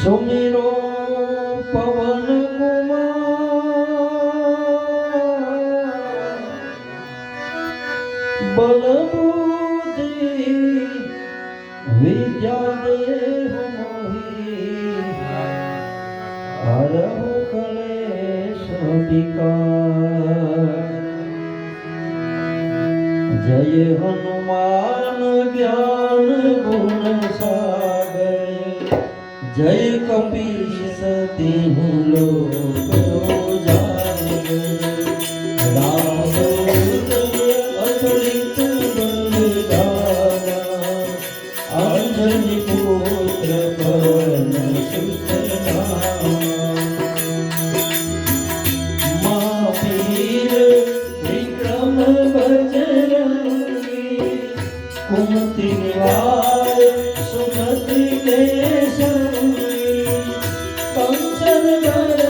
સુમિરો પવન કુમાર. બલબુદ્ધિ વિદ્યા દેવ મોહી હરહુ કલેશ વિકાર જય હનુમાન જ્ઞાન गुण सागर जय कपीश देहु लोग gonna, gonna, gonna.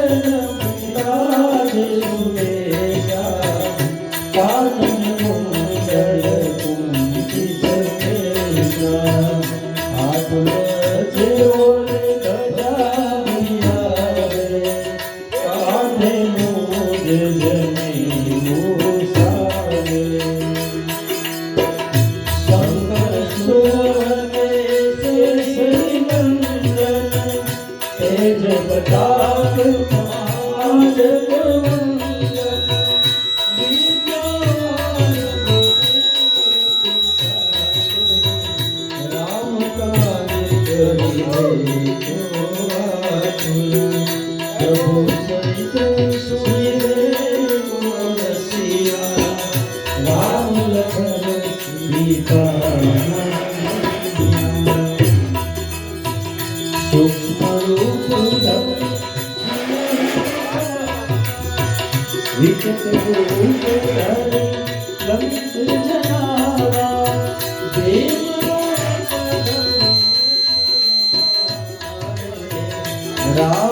The. Ram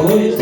ওই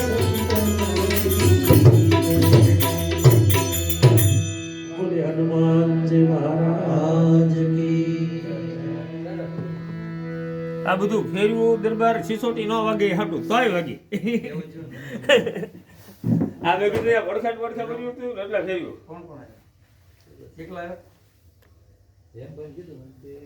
આ બધું ફેરવું દરબાર સિસોટી ન વાગે હાટું, તોય વાગે. આ ભેગું થયા વરસાદ વરસાદ કર્યું હતું એટલે ફેરવ્યું કોણ કોણ એકલા